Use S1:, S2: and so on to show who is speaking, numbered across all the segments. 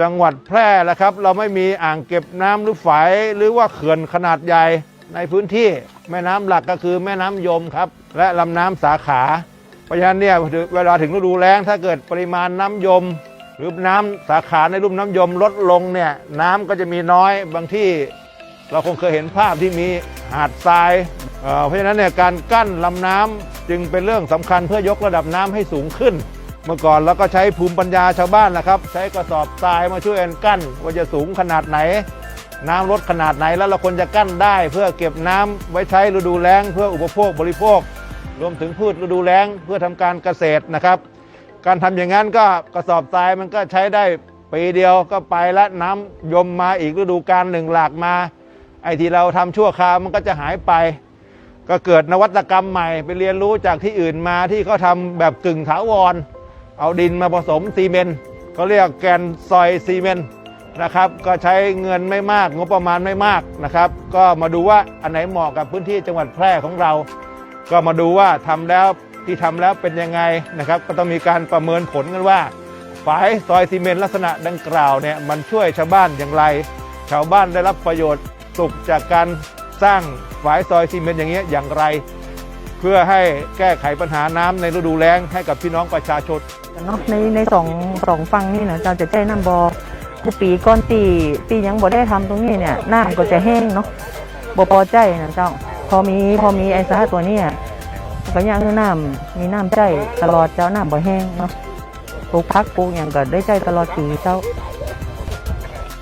S1: จังหวัดแพร่ละครับ เราไม่มีอ่างเก็บน้ำหรือฝายหรือว่าเขื่อนขนาดใหญ่ในพื้นที่แม่น้ำหลักก็คือแม่น้ำยมครับ และลำน้ำสาขาเพราะฉะนั้นเนี่ยเวลาถึงฤดูแล้งถ้าเกิดปริมาณน้ำยม หรือน้ำสาขาในลุ่มน้ำยมลดลงเนี่ยน้ำก็จะมีน้อยบางที่ เราคงเคยเห็นภาพที่มีหาดทรายเเพราะฉะนั้นเนี่ยการกั้นลำน้ำจึงเป็นเรื่องสำคัญเพื่อยกระดับน้ำให้สูงขึ้น มื่อก่อนเราก็ใช้ภูมิปัญญาชาวบ้านนะครับ ใช้กระสอบทรายมาช่วยกันกั้นว่าจะสูงขนาดไหน น้ำลดขนาดไหนแล้วเราควรจะกั้นได้ เพื่อเก็บน้ำไว้ใช้ฤดูแล้ง เพื่ออุปโภคบริโภค รวมถึงพืชฤดูแล้ง เพื่อทำการเกษตรนะครับ การทำอย่างนั้นก็กระสอบทรายมันก็ใช้ได้ปีเดียวก็ไปแล้วน้ำยมมาอีกฤดูกาลหนึ่งหลากมา ไอ้ที่เราทำชั่วคราวมันก็จะหายไปก็เกิดนวัตกรรมใหม่ไปเรียนรู้จากที่อื่นมาที่เขาทำแบบกึ่งถาวร เอาดินมาผสมซีเมนต์เขาเรียกแกนซอยซีเมนต์นะครับ ก็ใช้เงินไม่มากงบประมาณไม่มากนะครับ ก็มาดูว่าอันไหนเหมาะกับพื้นที่จังหวัดแพร่ของเรา ก็มาดูว่าทำแล้วที่ทำแล้วเป็นยังไงนะครับ ก็ต้องมีการประเมินผลกันว่าฝายซอยซีเมนต์ลักษณะดังกล่าวเนี่ยมันช่วยชาวบ้านอย่างไร ชาวบ้านได้รับประโยชน์สุขจากการสร้างฝายซอยซีเมนต์อย่างเงี้ยอย่างไร เพื่อให้แก้ไขปัญหาน้ำในฤดูแล้งให้กับพี่น้องประชาชน
S2: เนาะในในสองสองฝั่งนี่นะเราจะใช้น้ำบอทุกปีก้อนตีปียังบ่ได้ทำตรงนี้เนี่ยน้ำก็จะแห้งเนาะบ่พอใจนะเจ้า พอมีพอมีไอ้สาตัวเนี้ก็ยังคือน้ำมีน้ำใจตลอดเจ้าน้ำบ่แห้งเนาะปลูกพักปลูกอย่างก็ได้ใจตลอดปีเจ้า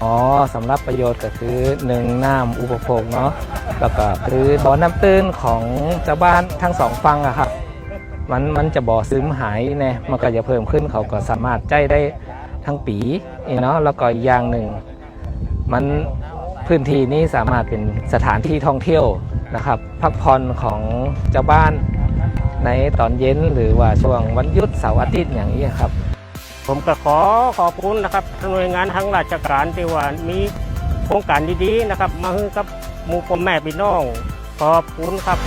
S3: อ๋อสำหรับประโยชน์ก็คือหนึ่งน้ำอุปโภคเนาะแล้วก็คือบ่อน้ำตื้นของชาวบ้านทั้งสองฝั่งอะครับมันมันจะบ่อซึมหายแน่มันก็จะเพิ่มขึ้นเขาก็สามารถใจได้ทั้งปีเนาะแล้วก็อีกอย่างหนึ่ง มันพื้นที่นี้สามารถเป็นสถานที่ท่องเที่ยวนะครับ พักผ่อนของเจ้าบ้านในตอนเย็นหรือว่าช่วงวันหยุดเสาร์อาทิตย์อย่างนี้ครับ
S4: ผมก็ขอขอบคุณนะครับหน่วยงานทั้งราชการที่ว่ามีโครงการดีๆนะครับ มาให้กับหมู่พ่อแม่พี่น้อง ขอบคุณครับ